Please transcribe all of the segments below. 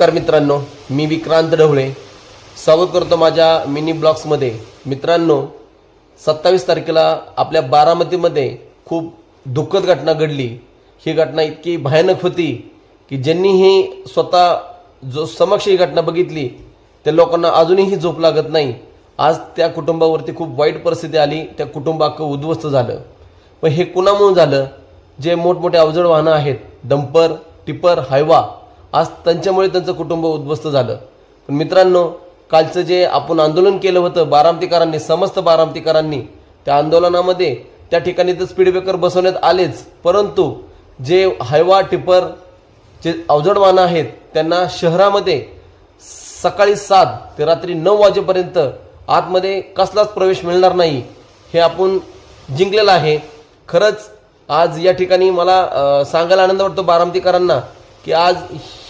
नमस्कार मित्रांनो मी विक्रांत ढवळे. स्वागत करतो माझ्या मिनी ब्लॉग्समध्ये. मित्रांनो सत्तावीस तारखेला आपल्या बारामतीमध्ये खूप दुःखद घटना घडली. ही घटना इतकी भयानक होती की ज्यांनी ही स्वतः जो समक्ष ही घटना बघितली त्या लोकांना अजूनही झोप लागत नाही. आज त्या कुटुंबावरती खूप वाईट परिस्थिती आली त्या कुटुंबाक उद्ध्वस्त झालं. पण हे कुणामुळे झालं? जे मोठमोठे अवजड वाहनं आहेत डंपर टिपर हायवा आज त्यांच्यामुळे त्यांचं कुटुंब उद्ध्वस्त झालं. पण मित्रांनो कालचं जे आपण आंदोलन केलं होतं बारामतीकरांनी समस्त बारामतीकरांनी त्या आंदोलनामध्ये त्या ठिकाणी तर स्पीड ब्रेकर बसवण्यात आलेच. परंतु जे हायवा टिपर जे अवजड वाहनं आहेत त्यांना शहरामध्ये सकाळी सात ते रात्री नऊ वाजेपर्यंत आतमध्ये कसलाच प्रवेश मिळणार नाही हे आपण जिंकलेलं आहे. खरंच आज या ठिकाणी मला सांगायला आनंद वाटतो बारामतीकरांना की आज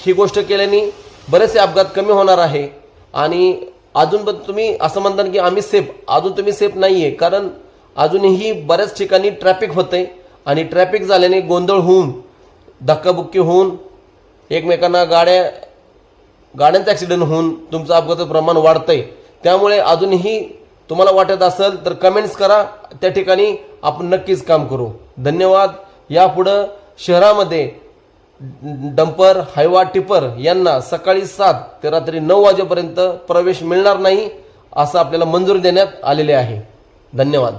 ही गोष्ट केल्याने बरेचसे अपघात कमी होणार आहे. आणि अजून पण तुम्ही असं म्हणता की आम्ही सेफ अजून तुम्ही सेफ नाही आहे कारण अजूनही बऱ्याच ठिकाणी ट्रॅफिक होतंय. आणि ट्रॅफिक झाल्याने गोंधळ होऊन धक्काबुक्की होऊन एकमेकांना गाड्या गाड्यांचं ॲक्सिडेंट होऊन तुमचं अपघाताचं प्रमाण वाढतंय. त्यामुळे अजूनही तुम्हाला वाटत असेल तर कमेंट्स करा. त्या ठिकाणी आपण नक्कीच काम करू. धन्यवाद. यापुढं शहरामध्ये डंपर हायवा टिपर यांना सकाळी सात ते रात्री नऊ वाजेपर्यंत प्रवेश मिळणार नाही असं आपल्याला मंजूर देण्यात आलेले आहे. धन्यवाद.